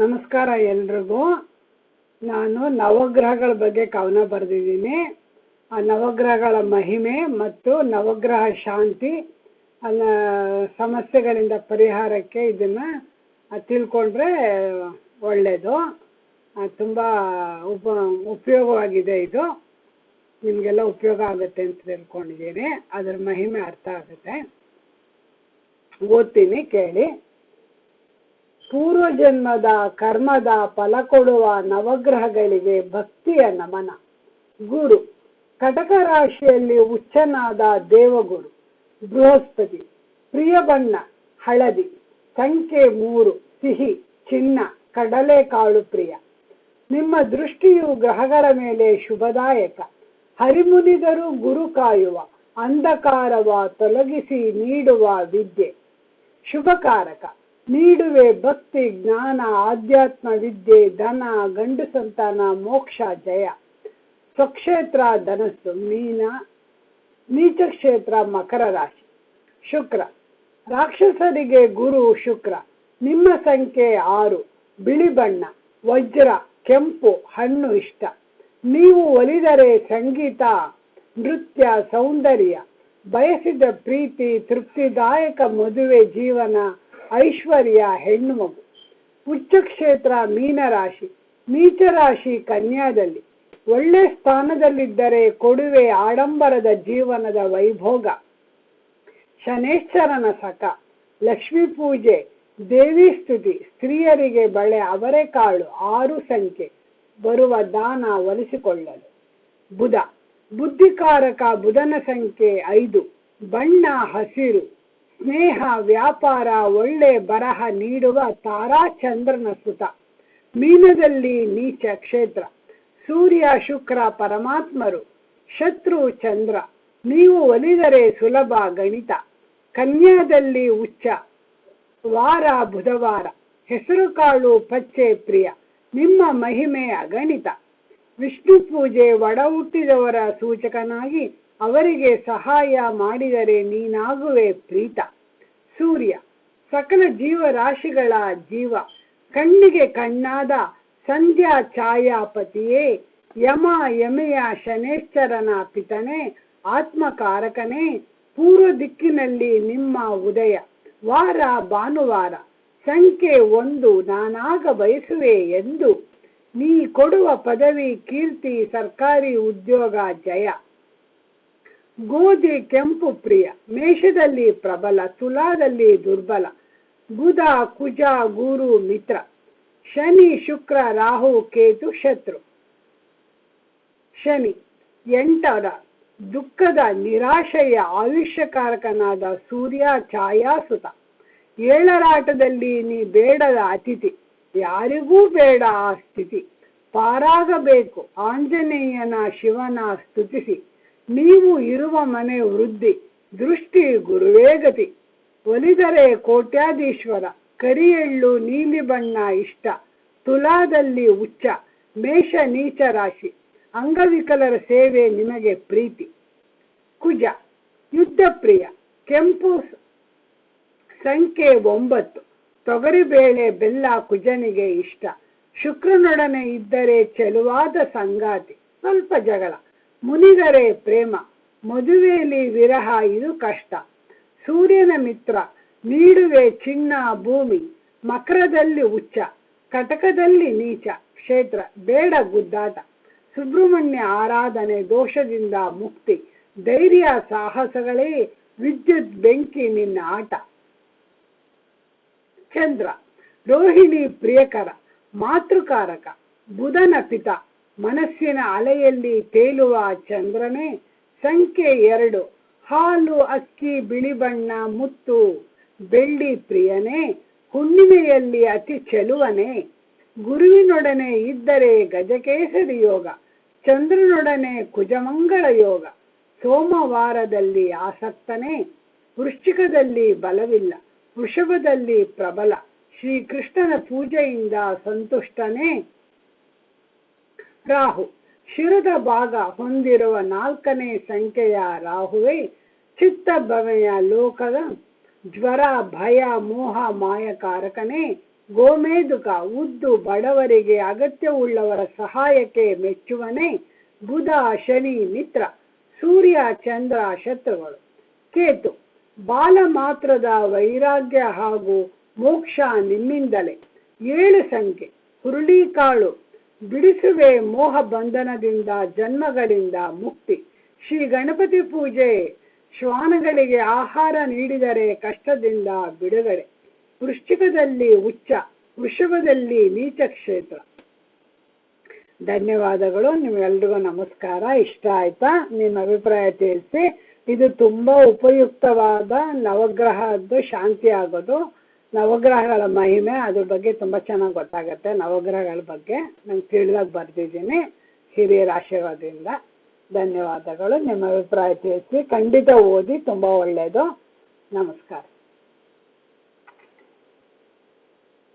ನಮಸ್ಕಾರ ಎಲ್ರಿಗೂ. ನಾನು ನವಗ್ರಹಗಳ ಬಗ್ಗೆ ಕವನ ಬರೆದಿದ್ದೀನಿ. ಆ ನವಗ್ರಹಗಳ ಮಹಿಮೆ ಮತ್ತು ನವಗ್ರಹ ಶಾಂತಿ ಅನ್ನ ಸಮಸ್ಯೆಗಳಿಂದ ಪರಿಹಾರಕ್ಕೆ ಇದನ್ನು ತಿಳ್ಕೊಂಡ್ರೆ ಒಳ್ಳೆಯದು ತುಂಬ ಉಪ, ಉಪಯೋಗವಾಗಿದೆ ಇದು. ನಿಮಗೆಲ್ಲ ಉಪಯೋಗ ಆಗುತ್ತೆ ಅಂತ ತಿಳ್ಕೊಂಡಿದ್ದೀನಿ. ಅದರ ಮಹಿಮೆ ಅರ್ಥ ಆಗುತ್ತೆ. ಓದ್ತೀನಿ, ಕೇಳಿ. ಪೂರ್ವಜನ್ಮದ ಕರ್ಮದ ಫಲ ಕೊಡುವ ನವಗ್ರಹಗಳಿಗೆ ಭಕ್ತಿಯ ನಮನ. ಗುರು. ಕಟಕ ರಾಶಿಯಲ್ಲಿ ಉಚ್ಚನಾದ ದೇವಗುರು. ಬೃಹಸ್ಪತಿ. ಪ್ರಿಯ ಬಣ್ಣ. ಹಳದಿ. ಸಂಖ್ಯೆ ಮೂರು. ಸಿಹಿ. ಚಿನ್ನ. ಕಡಲೆಕಾಳು ಪ್ರಿಯ. ನಿಮ್ಮ ದೃಷ್ಟಿಯು ಗ್ರಹಗಳ ಮೇಲೆ ಶುಭದಾಯಕ. ಹರಿಮುನಿದರು ಗುರು ಕಾಯುವ. ಅಂಧಕಾರವ ತೊಲಗಿಸಿ ನೀಡುವ ವಿದ್ಯೆ. ಶುಭಕಾರಕ. ನೀಡುವೆ ಭಕ್ತಿ, ಜ್ಞಾನ, ಆಧ್ಯಾತ್ಮ, ವಿದ್ಯೆ, ಧನ, ಗಂಡು ಸಂತಾನ, ಮೋಕ್ಷ, ಜಯ. ಸ್ವಕ್ಷೇತ್ರ, ಧನಸ್ಸು, ಮೀನ ನೀಚ ಕ್ಷೇತ್ರ ಮಕರ ರಾಶಿ. ಶುಕ್ರ. ರಾಕ್ಷಸರಿಗೆ ಗುರು ಶುಕ್ರ. ನಿಮ್ಮ ಸಂಖ್ಯೆ ಆರು. ಬಿಳಿ ಬಣ್ಣ. ವಜ್ರ. ಕೆಂಪು. ಹಣ್ಣು ಇಷ್ಟ. ನೀವು ಒಲಿದರೆ ಸಂಗೀತ, ನೃತ್ಯ, ಸೌಂದರ್ಯ. ಬಯಸಿದ ಪ್ರೀತಿ, ತೃಪ್ತಿದಾಯಕ ಮದುವೆ, ಜೀವನ. ಐಶ್ವರ್ಯ ಹೆಣ್ಣು ಮಗು. ಪುಚ್ಚಕ್ಷೇತ್ರ ಮೀನರಾಶಿ. ನೀಚ ರಾಶಿ ಕನ್ಯಾದಲ್ಲಿ. ಒಳ್ಳೆ ಸ್ಥಾನದಲ್ಲಿದ್ದರೆ ಕೊಡುವೆ ಆಡಂಬರದ ಜೀವನದ ವೈಭೋಗ. ಶನೇಶ್ವರನ ಸಖ. ಲಕ್ಷ್ಮೀ ಪೂಜೆ, ದೇವಿ ಸ್ತುತಿ, ಸ್ತ್ರೀಯರಿಗೆ ಬಳೆ ಅವರೆಕಾಳು ಆರು ಸಂಖ್ಯೆ. ಬರುವ ದಾನ ಒಲಿಸಿಕೊಳ್ಳಲು. ಬುಧ. ಬುದ್ಧಿಕಾರಕ ಬುಧನ ಸಂಖ್ಯೆ ಐದು. ಬಣ್ಣ, ಹಸಿರು. ಸ್ನೇಹ, ವ್ಯಾಪಾರ, ಒಳ್ಳೆ ಬರಹ ನೀಡುವ ತಾರಾ ಚಂದ್ರನ ಸುತ. ಮೀನದಲ್ಲಿ ನೀಚ ಕ್ಷೇತ್ರ. ಸೂರ್ಯ, ಶುಕ್ರ, ಪರಮಾತ್ಮರು. ಶತ್ರು, ಚಂದ್ರ. ನೀವು ಒಲಿದರೆ ಸುಲಭ ಗಣಿತ. ಕನ್ಯಾದಲ್ಲಿ ಉಚ್ಚ ವಾರ, ಬುಧವಾರ. ಹೆಸರು ಕಾಳು, ಪಚ್ಚೆ ಪ್ರಿಯ. ನಿಮ್ಮ ಮಹಿಮೆ ಅಗಣಿತ. ವಿಷ್ಣು ಪೂಜೆ ಒಡ ಹುಟ್ಟಿದವರ ಸೂಚಕನಾಗಿ ಅವರಿಗೆ ಸಹಾಯ ಮಾಡಿದರೆ ನೀನಾಗುವೆ ಪ್ರೀತ. ಸೂರ್ಯ, ಸಕಲ ಜೀವರಾಶಿಗಳ ಜೀವ, ಕಣ್ಣಿಗೆ ಕಣ್ಣಾದ ಸಂಧ್ಯಾ ಛಾಯಾಪತಿಯೇ, ಯಮ ಯಮೆಯ ಶನೇಶ್ವರನ ಪಿತನೇ, ಆತ್ಮಕಾರಕನೇ, ಪೂರ್ವ ದಿಕ್ಕಿನಲ್ಲಿ ನಿಮ್ಮ ಉದಯ. ವಾರ ಭಾನುವಾರ, ಸಂಖ್ಯೆ ಒಂದು, ನಾನಾಗ ಬಯಸುವೆ ಎಂದು. ನೀ ಕೊಡುವ ಪದವಿ ಕೀರ್ತಿ ಸರ್ಕಾರಿ ಉದ್ಯೋಗ ಜಯ. ಗೋಧಿ ಕೆಂಪು ಪ್ರಿಯ. ಮೇಷದಲ್ಲಿ ಪ್ರಬಲ, ತುಲಾದಲ್ಲಿ ದುರ್ಬಲ. ಬುಧ, ಕುಜ, ಗುರು, ಮಿತ್ರ. ಶನಿ, ಶುಕ್ರ, ರಾಹು, ಕೇತು, ಶತ್ರು. ಶನಿ, ಎಂಟರ. ದುಃಖದ ನಿರಾಶೆಯ ಆಯುಷ್ಯಕಾರಕನಾದ ಸೂರ್ಯ ಛಾಯಾಸುತ. ಏಳರಾಟದಲ್ಲಿ ನೀ ಬೇಡದ ಅತಿಥಿ. ಯಾರಿಗೂ ಬೇಡ ಆ ಸ್ಥಿತಿ. ಪಾರಾಗಬೇಕು. ಆಂಜನೇಯನ ಶಿವನ ಸ್ತುತಿಸಿ. ನೀವು ಇರುವ ಮನೆ ವೃದ್ಧಿ, ದೃಷ್ಟಿ ಗುರುವೇ ಗತಿ. ಒಲಿದರೆ ಕೋಟ್ಯಾಧೀಶ್ವರ, ಕರಿಯೆಳ್ಳು ನೀಲಿ ಬಣ್ಣ ಇಷ್ಟ, ತುಲಾದಲ್ಲಿ ಉಚ್ಚ, ಮೇಷ ನೀಚ ರಾಶಿ. ಅಂಗವಿಕಲರ ಸೇವೆ ನಿಮಗೆ ಪ್ರೀತಿ. ಕುಜ, ಯುದ್ಧ ಪ್ರಿಯ, ಕೆಂಪು ಸಂಖ್ಯೆ ಒಂಬತ್ತು ತೊಗರಿಬೇಳೆ ಬೆಲ್ಲ ಕುಜನಿಗೆ ಇಷ್ಟ. ಶುಕ್ರನೊಡನೆ ಇದ್ದರೆ ಚೆಲುವಾದ ಸಂಗಾತಿ, ಸ್ವಲ್ಪ ಜಗಳ. ಮುನಿಗರೆ ಪ್ರೇಮ, ಮದುವೆಯಲ್ಲಿ ವಿರಹ, ಇದು ಕಷ್ಟ. ಸೂರ್ಯನ ಮಿತ್ರ, ನೀಡುವೆ ಚಿನ್ನ, ಭೂಮಿ, ಮಕರದಲ್ಲಿ ಉಚ್ಚ ಕಟಕದಲ್ಲಿ ನೀಚ, ಕ್ಷೇತ್ರ, ಬೇಡ ಗುದ್ದಾಟ. ಸುಬ್ರಹ್ಮಣ್ಯ ಆರಾಧನೆ, ದೋಷದಿಂದ ಮುಕ್ತಿ, ಧೈರ್ಯ, ಸಾಹಸಗಳೇ, ವಿದ್ಯುತ್ ಬೆಂಕಿ ನಿನ್ನ ಆಟ. ಚಂದ್ರ, ರೋಹಿಣಿ ಪ್ರಿಯಕರ, ಮಾತೃಕಾರಕ, ಬುಧನ ಪಿತ ಮನಸ್ಸಿನ ಅಲೆಯಲ್ಲಿ ತೇಲುವ ಚಂದ್ರನೇ ಸಂಖ್ಯೆ ಎರಡು. ಹಾಲು, ಅಕ್ಕಿ, ಬಿಳಿ ಬಣ್ಣ, ಮುತ್ತು. ಬೆಳ್ಳಿ ಪ್ರಿಯನೇ, ಹುಣ್ಣಿಮೆಯಲ್ಲಿ ಅತಿ ಚೆಲುವನೇ. ಗುರುವಿನೊಡನೆ ಇದ್ದರೆ ಗಜಕೇಸರಿ ಯೋಗ, ಚಂದ್ರನೊಡನೆ ಕುಜಮಂಗಳ ಯೋಗ. ಸೋಮವಾರದಲ್ಲಿ ಆಸಕ್ತನೇ, ವೃಶ್ಚಿಕದಲ್ಲಿ ಬಲವಿಲ್ಲ, ವೃಷಭದಲ್ಲಿ ಪ್ರಬಲ. ಶ್ರೀಕೃಷ್ಣನ ಪೂಜೆಯಿಂದ ಸಂತುಷ್ಟನೇ. ರಾಹು. ಶಿರದ ಭಾಗ ಹೊಂದಿರುವ ನಾಲ್ಕನೇ ಸಂಖ್ಯೆಯ ರಾಹುವೇ ಚಿತ್ತ ಭವೆಯ ಲೋಕದ ಜ್ವರ, ಭಯ, ಮೋಹ, ಮಾಯಕಾರಕನೇ. ಗೋಮೇದುಕ ಉದ್ದು ಬಡವರಿಗೆ ಅಗತ್ಯವುಳ್ಳವರ ಸಹಾಯಕ್ಕೆ ಮೆಚ್ಚುವನೇ ಬುಧ, ಶನಿ, ಮಿತ್ರ, ಸೂರ್ಯ, ಚಂದ್ರ, ಶತ್ರುಗಳು. ಕೇತು, ಬಾಲ ಮಾತ್ರದ ವೈರಾಗ್ಯ ಹಾಗೂ ಮೋಕ್ಷ ನಿಮ್ಮಿಂದಲೇ. ಏಳು ಸಂಖ್ಯೆ, ಹುರುಳಿಕಾಳು ಬಿಡಿಸುವೆ ಮೋಹ ಬಂಧನದಿಂದ, ಜನ್ಮಗಳಿಂದ ಮುಕ್ತಿ. ಶ್ರೀ ಗಣಪತಿ ಪೂಜೆ, ಶ್ವಾನಗಳಿಗೆ ಆಹಾರ ನೀಡಿದರೆ ಕಷ್ಟದಿಂದ ಬಿಡುಗಡೆ. ವೃಶ್ಚಿಕದಲ್ಲಿ ಉಚ್ಚ ವೃಷಭದಲ್ಲಿ ನೀಚ ಕ್ಷೇತ್ರ. ಧನ್ಯವಾದಗಳು ನಿಮ್ಗೆಲ್ರಿಗೂ ನಮಸ್ಕಾರ. ಇಷ್ಟ ಆಯ್ತಾ? ನಿಮ್ಮ ಅಭಿಪ್ರಾಯ ತಿಳಿಸಿ. ಇದು ತುಂಬಾ ಉಪಯುಕ್ತವಾದ ನವಗ್ರಹದ್ದು ಶಾಂತಿ ಆಗೋದು ನವಗ್ರಹಗಳ ಮಹಿಮೆ ಅದ್ರ ಬಗ್ಗೆ ತುಂಬ ಚೆನ್ನಾಗಿ ಗೊತ್ತಾಗುತ್ತೆ, ನವಗ್ರಹಗಳ ಬಗ್ಗೆ. ನಂಗೆ ತಿಳಿದಾಗ ಬರ್ತಿದೀನಿ ಹಿರಿಯರ ಆಶೀರ್ವಾದದಿಂದ. ಧನ್ಯವಾದಗಳು, ನಿಮ್ಮ ಅಭಿಪ್ರಾಯ ತಿಳಿಸಿ, ಖಂಡಿತ ಓದಿ, ತುಂಬ ಒಳ್ಳೆಯದು ನಮಸ್ಕಾರ.